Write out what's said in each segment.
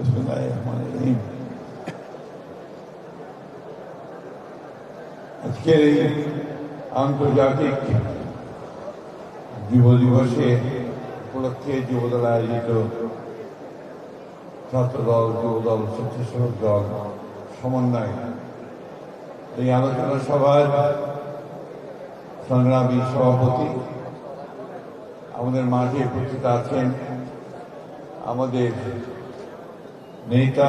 বিসমিল্লাহিররহমানিররহিম। আজকের এই আন্তর্জাতিক যুব দিবসে উপলক্ষে যুবদল আয়োজিত ছাত্রদল যুবদল স্বেচ্ছাসেবক দল সমন্বয় এই আলোচনা সভায় সংগ্রামী সভাপতি আমাদের মাঝে উপস্থিত আছেন আমাদের নেতা,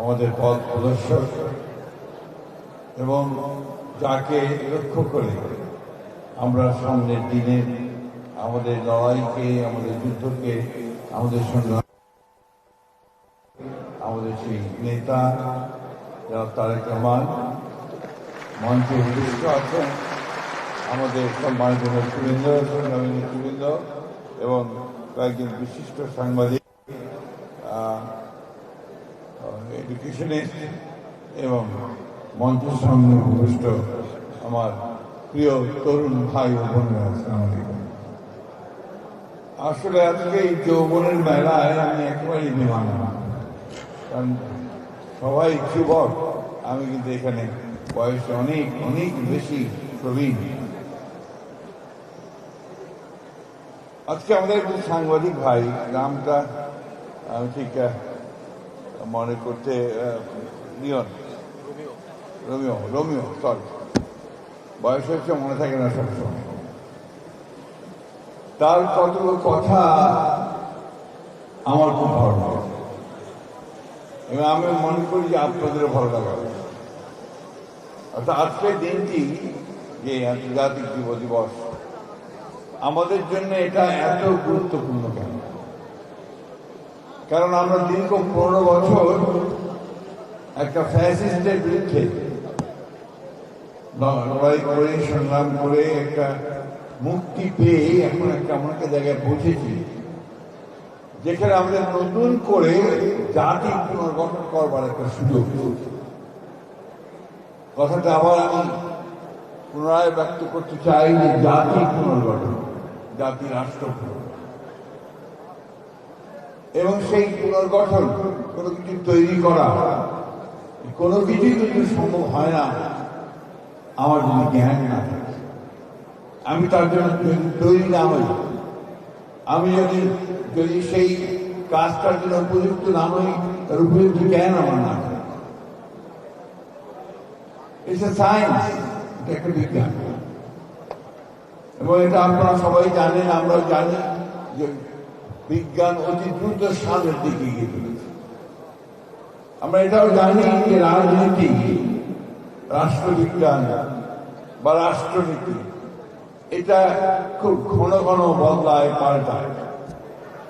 আমাদের পথ প্রদর্শক এবং যাকে লক্ষ্য করে আমরা সামনের দিনে আমাদের লড়াইকে, আমাদের যুদ্ধকে, আমাদের সঙ্গে আমাদের সেই নেতা যারা তারেক রহমান, মঞ্চে উপস্থিত আছেন আমাদের সম্মানিত নেতৃবৃন্দ, সংগ্রামী নেতৃবৃন্দ এবং কয়েকজন বিশিষ্ট সাংবাদিক। এডুকেশনিস্ট এবং মঞ্চের সামনে উপস্থিত আমার প্রিয় তরুণ ভাই ও বোনেরা আসলে আজকে এই যৌবনের মেলায় আমি একেবারেই বিমান কারণ সবাই যুবক, আমি কিন্তু এখানে বয়সে অনেক অনেক বেশি প্রবীণ। আজকে আমাদের একজন সাংবাদিক ভাই, নামটা ঠিক মনে করতে লিওন। রোমিও। রোমিও সরি বয়স হচ্ছে মনে থাকে না সবসময় তার কতগুলো কথা আমার খুব ভালো লাগে। এবং আমি মনে করি যে আপনাদেরও ভালো লাগাবে অর্থাৎ আজকের দিনটি যে আন্তর্জাতিক যুব দিবস, আমাদের জন্য এটা এত গুরুত্বপূর্ণ। কারণ আমরা দীর্ঘ পনেরো বছর একটা ফ্যাসিস্টের বিরুদ্ধে লড়াই করে, সংগ্রাম করে একটা মুক্তি পেয়ে এখন একটা এমন একটা জায়গায় পৌঁছেছি, যেখানে আমাদের নতুন করে জাতি পুনর্গঠন করবার একটা সুযোগ কথাটা আবার আমি পুনরায় ব্যক্ত করতে চাই যে জাতি পুনর্গঠন, জাতি রাষ্ট্র পুনর্গঠন। এবং সেই পুনর্গঠন কোনো কিছু তৈরি করা, কোনো কিছুই কিন্তু সম্ভব হয় না, আমার যদি জ্ঞান না আমি তার জন্য তৈরি- না হই। আমি যদি যদি সেই কাজটার জন্য উপযুক্ত না হই, তার উপযুক্ত জ্ঞান আমার না সায়েন্স একটা বিজ্ঞান। এবং এটা আপনারা সবাই জানেন, আমরাও জানি যে বিজ্ঞান অতি দ্রুত সামনের দিকে চলেছে। আমরা এটাও জানি যে রাজনীতি, রাষ্ট্রবিজ্ঞান বা রাষ্ট্রনীতি, এটা খুব ঘন ঘন বদলায়, পাল্টায়।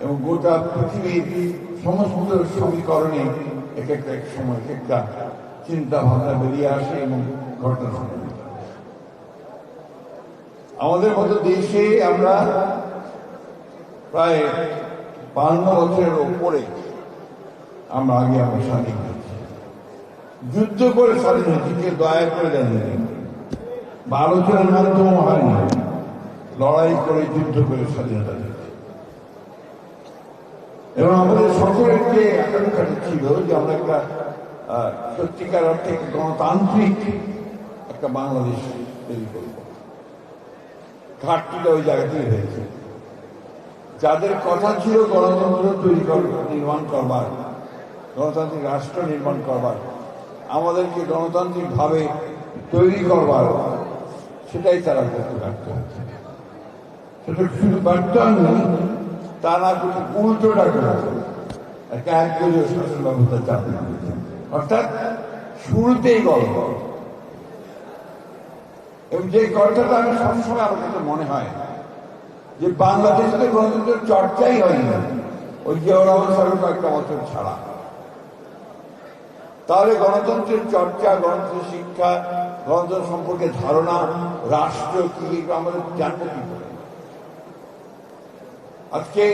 এবং গোটা পৃথিবীর সমস্ত সমীকরণে এক একটা এক সময় এক একটা চিন্তা ভাবনা বেরিয়ে আসে এবং ঘটনা আমাদের মতো দেশে আমরা প্রায় বান্ন বছরের ওপরে আমরা আগে আমরা স্বাধীন হয়েছি। যুদ্ধ করে স্বাধীন হয়েছি কে দয়া করে জানিয়ে বা আলোচনার মাধ্যমে হয়নি লড়াই করে যুদ্ধ করে স্বাধীনতা এবং আমাদের সকলের যে আকাঙ্ক্ষাটা ছিল যে আমরা একটা সত্যিকার অর্থে গণতান্ত্রিক একটা বাংলাদেশ তৈরি করব। ঘাটতিটা ওই জায়গা থেকে হয়েছে। যাদের কথা ছিল গণতন্ত্র তৈরি নির্মাণ করবার, গণতান্ত্রিক রাষ্ট্র নির্মাণ করবার, আমাদেরকে গণতান্ত্রিকভাবে তৈরি করবার, সেটাই তারা করতে ব্যর্থ হচ্ছে সেটা ব্যর্থ হয়নি, তা না কিন্তু উল্টোটা একটা শাসন ব্যবস্থা অর্থাৎ শুরুতেই গল্প। এবং যে কথাটা আমি সবসময় আমার কাছে মনে হয় যে বাংলাদেশে তো গণতন্ত্রের চর্চাই হয় না ওই জিয়াউর রহমান বছর ছাড়া। তাহলে গণতন্ত্রের চর্চা, গণতন্ত্রের শিক্ষা, গণতন্ত্র সম্পর্কে ধারণা, রাষ্ট্র কি আমাদের জানব কি আজকে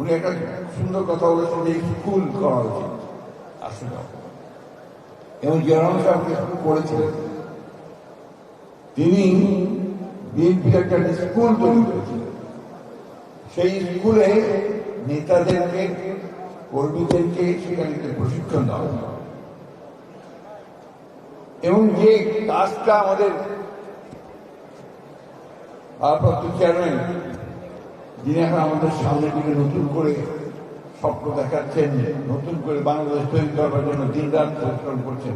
উনি একটা সুন্দর কথা বলেছেন যে স্কুল করা উচিত আসলে এবং জিয়াউর রহমান সাহেবকে করেছিলেন। তিনি বিএনপির একটা স্কুল তৈরি করেছিলেন সেই স্কুলে নেতাদেরকে, কর্মীদেরকে সেখানে প্রশিক্ষণ দেওয়া এবং যে কাজটা আমাদের ভারপ্রাপ্ত চেয়ারম্যান যিনি এখন আমাদের সামনে দিকে নতুন করে স্বপ্ন দেখাচ্ছেন, নতুন করে বাংলাদেশ তৈরি করবার জন্য দিন করছেন,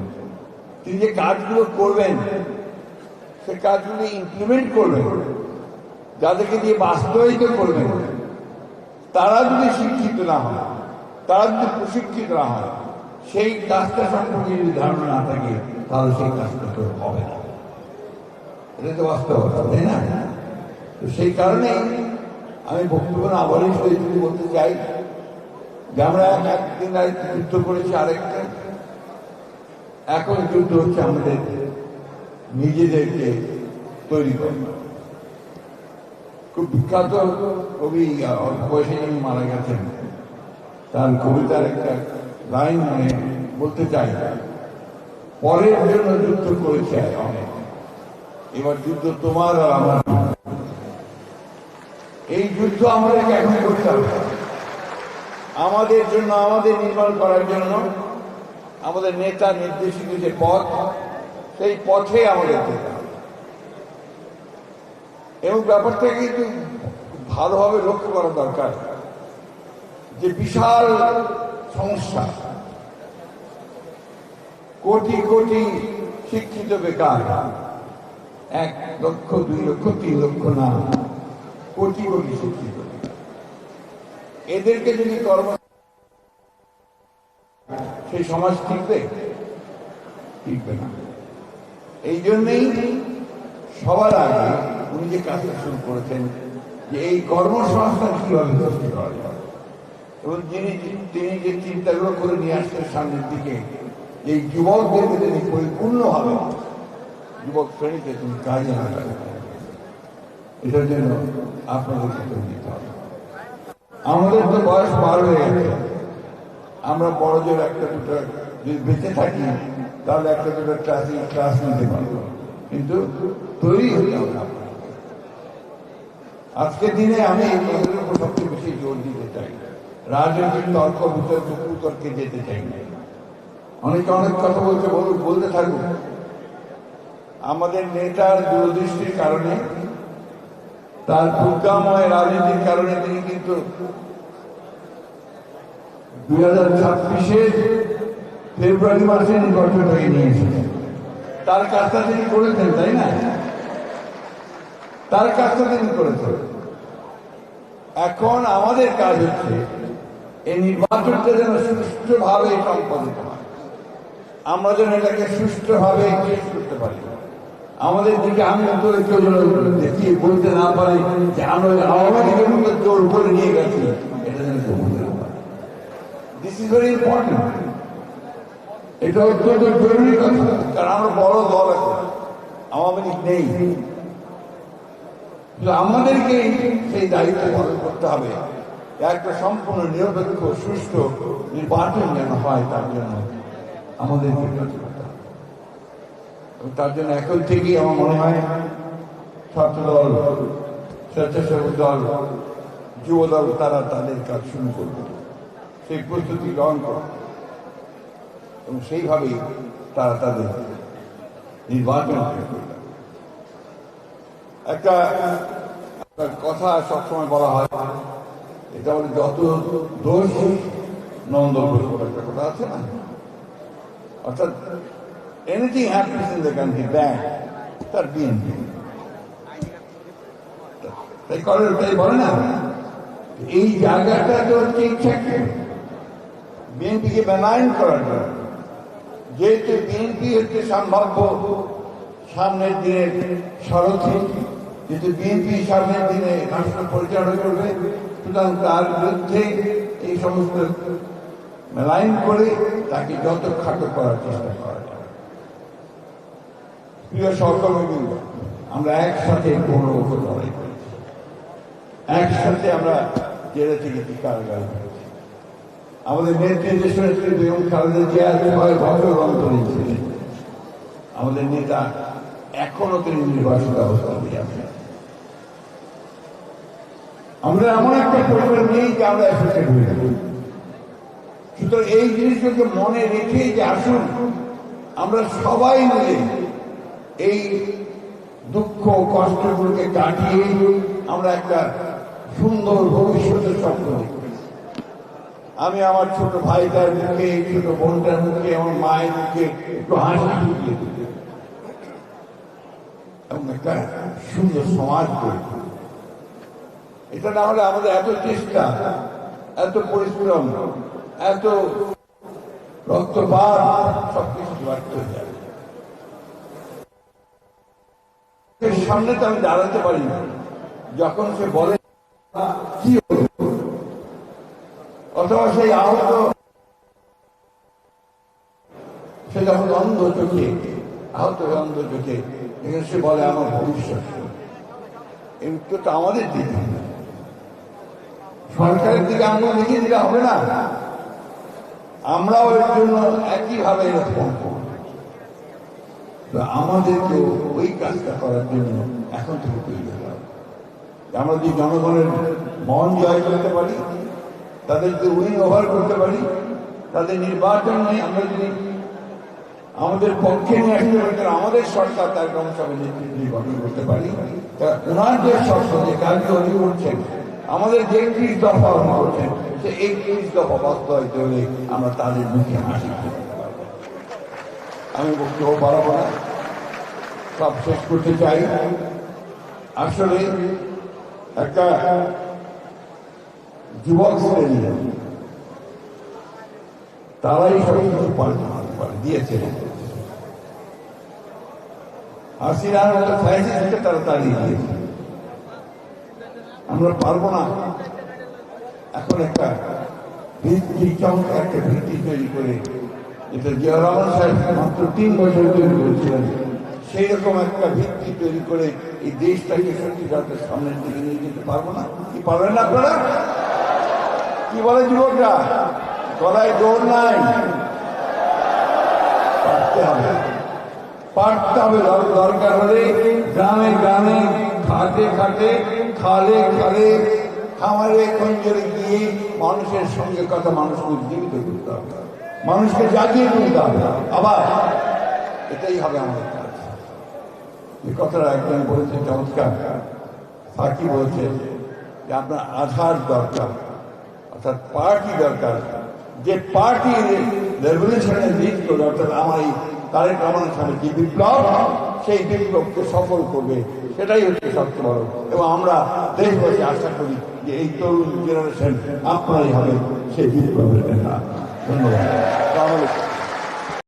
তিনি যে কাজগুলো করবেন সে কাজগুলো ইমপ্লিমেন্ট করবেন যাদেরকে দিয়ে বাস্তবায়িত করবেন তারা যদি শিক্ষিত না হয়, তারা যদি প্রশিক্ষিত না হয়, সেই কাজটা সম্পর্কে যদি ধারণা না থাকে, তাহলে সেই কাজটা তো হবে না। এটা তো বাস্তবতা তাই না? তো সেই কারণে আমি বক্তব্য না আবারই যদি বলতে চাই যে আমরা একদিন যুদ্ধ করেছি আরেকটা। এখন যুদ্ধ হচ্ছে আমাদের নিজেদেরকে তৈরি করা খুব বিখ্যাত কবি যিনি মারা গেছেন। তার কবিতার একটা লাইন মানে বলতে চাই, পরের জন্য যুদ্ধ করেছে এবার যুদ্ধ তোমার আর আমার। এই যুদ্ধ আমাদেরকে এখন করতে হবে। আমাদের জন্য, আমাদের নির্মাণ করার জন্য আমাদের নেতা নির্দেশিত যে পথ সেই পথে আমাদের যেতে হবে। এবং ব্যাপারটা কিন্তু ভালোভাবে লক্ষ্য করা দরকার। যে বিশাল সমস্যা কোটি কোটি শিক্ষিত বেকার, এক লক্ষ, দুই লক্ষ, তিন লক্ষ না, কোটি কোটি শিক্ষিত। এদেরকে যদি কর্ম সেই সমাজ টিকবে টিকবে না। এই জন্যেই সবার আগে উনি যে কাজটা শুরু করেছেন, যে এই কর্মসংস্থান কীভাবে সৃষ্টি করা যায় এবং যিনি তিনি যে চিন্তাগুলো করে নিয়ে আসছেন সামনের দিকে এই যুবকদেরকে তিনি পরিপূর্ণ হবে যুবক শ্রেণীতে তুমি কাজে লাগাতে এটার জন্য আপনাদেরকে তৈরি দিতে হবে। আমাদের তো বয়স পার হয়ে গেছে। আমরা বড় জোর একটা দুটো যদি বেঁচে থাকি তাহলে একটা দুটো ক্লাস ক্লাস নিতে পারব কিন্তু তৈরি হতে হবে আজকের দিনে আমি এই উপর সবচেয়ে বেশি জোর দিতে চাই। রাজনৈতিক তর্ক, বিতর্ক, কুতর্কে যেতে চাই না। অনেকে অনেক কথা বলছে, বলুক, বলতে থাকুক। আমাদের নেতার দূরদৃষ্টির কারণে, তার প্রজ্ঞাময় রাজনীতির কারণে তিনি কিন্তু দুই হাজার ছাব্বিশের ফেব্রুয়ারি মাসে নির্বাচন হয়ে নিয়েছিলেন তার কাজটা তিনি করেছেন, তাই না? তার কাজটা তিনি করেছেন। এখন আমাদের কাজ হচ্ছে, এই নির্বাচনটা যেন সুষ্ঠুভাবে সম্পাদিত হয়। আমরা যেন এটাকে সুষ্ঠুভাবে শেষ করতে পারি। আমাদের দিকে আমি করে কেউ যেন বলতে না পারে যে আমরা আওয়ামী লীগের মতো জোর করে নিয়ে গেছি, এটা যেন কেউ বলতে না পারে দিস ইজ ভেরি ইম্পর্টেন্ট এটা অত্যন্ত জরুরি কথা। কারণ আমরা বড় দল এখন আওয়ামী লীগ নেই। আমাদেরকে সেই দায়িত্ব পালন করতে হবে। একটা সম্পূর্ণ নিরপেক্ষ, সুষ্ঠু নির্বাচন যেন হয়, তার জন্য আমাদের তার জন্য এখন থেকেই আমার মনে হয় ছাত্র দল স্বেচ্ছাসেবক দল, যুব দল, তারা তাদের কাজ শুরু করবে। সেই প্রস্তুতি গ্রহণ করবে এবং সেইভাবেই তারা তাদের নির্বাচন একটা কথা সবসময় বলা হয়, এটা বলে যত দোষ নন্দ একটা কথা আছে না? অর্থাৎ anything happens in the country তার বিএনপি তাই করে তাই বলে না? এই জায়গাটা তো ইচ্ছাকে বিএনপিকে বেনায়ন করার জন্য। যেহেতু বিএনপি হচ্ছে সম্ভাব্য, সামনের দিনের সারথি যেহেতু বিএনপি সামনের দিনে রাষ্ট্র পরিচালনা করবে, সুতরাং তার বিরুদ্ধে এই সমস্ত মেলাইন করে তাকে যত খাটো করার চেষ্টা করা যায়। প্রিয় সহকর্মীবৃন্দ, আমরা একসাথে কোনো লড়াই করেছি একসাথে আমরা জেলে থেকে কারাগারে করেছি আমাদের দেশনেত্রী বেগম খালেদা জিয়া ছয় বছর অন্তরীণ আমাদের নেতা এখনও তিনি নির্বাচন ব্যবস্থা দিয়ে আছেন আমরা এমন একটা পরিবার নেই যে আমরা এফেক্টেড হয়ে যাব। সুতরাং এই জিনিসগুলোকে মনে রেখে যে আসুন, আমরা সবাই মিলে এই দুঃখ কষ্টগুলোকে কাটিয়ে আমরা একটা সুন্দর ভবিষ্যতের স্বপ্ন দেখি আমি আমার ছোট ভাইটার মুখে, ছোট বোনটার মুখে, আমার মায়ের মুখে একটু হাসি ঢুকিয়ে এবং একটা সুন্দর সমাজ এটা না হলে আমাদের এত চেষ্টা, এত পরিশ্রম, এত রক্তপাত, সবকিছু ব্যর্থ হয়ে যাবে সামনে তো আমি দাঁড়াতে পারি না যখন সে বলে, কি অথবা সেই আহত। সে যখন অন্ধ চোখে, আহত অন্ধ চোখে। সে বলে, আমার ভবিষ্যৎ। আমাদের সরকারের দিকে আমরা লিখে দিলে হবে না। আমরাও এর জন্য একইভাবে তো আমাদেরকে ওই কাজটা করার জন্য এখন থেকে তৈরি আমরা যদি জনগণের মন জয় করতে পারি তাদেরকে উইন ওভার করতে পারি? তাদের নির্বাচন নিয়ে আমরা যদি আমাদের পক্ষে নিয়ে আসতে পারি আমাদের সরকার তার কর্মসভা নেতৃত্ব করতে পারি। তা ওনার যে শর্ত যে উনি করছেন, আমাদের যে ত্রিশ দফা উনি করছেন, সে এই ত্রিশ দফা বাস্তবায়িত হলে আমরা তাদের মুখে হাসি আমি বক্তব্য বাড়াবো না। সব শেষ করতে চাই। আসলে একটা যুবক শ্রেণি তারাই দিয়েছে। হাসিনার দিয়েছে। আমরা পারব না। এখন একটা ভিত্তি একটা ভিত্তি তৈরি করে যেটা জিয়া সাহেব মাত্র তিন বছর তৈরি করেছিলেন সেই রকম একটা ভিত্তি তৈরি করে এই দেশটাকে সত্যিকারের সামনের দিকে নিয়ে যেতে পারব না। কি পারবেন আপনারা? কি বলে যুবকরা? গলায় জোর নাই। পারতে হবে। হবে। দরকার হলে গ্রামে গ্রামে খাটে খাটে, খালে খালে, খামারে খঞ্জরে গিয়ে মানুষের সঙ্গে কথা মানুষকে উজ্জীবিত করতে হবে। মানুষকে জাগিয়ে তুলতে হবে। আবার এটাই হবে আমাদের কাজ। এই কথাটা একজন বলেছে চমৎকার। ফাঁকি বলছে যে আপনার আধার দরকার। অর্থাৎ পার্টি দরকার। যে পার্টি রেভলিউশনে লিড করবে অর্থাৎ আমার এই তারেক সামনে যে বিপ্লব, সেই বিপ্লবকে সফল করবে, সেটাই হচ্ছে সবচেয়ে বড়। এবং আমরা দেশবাসী আশা করি যে এই তরুণ জেনারেশন আপনারাই হবে সেই বিপ্লবের নেতা। ধন্যবাদ।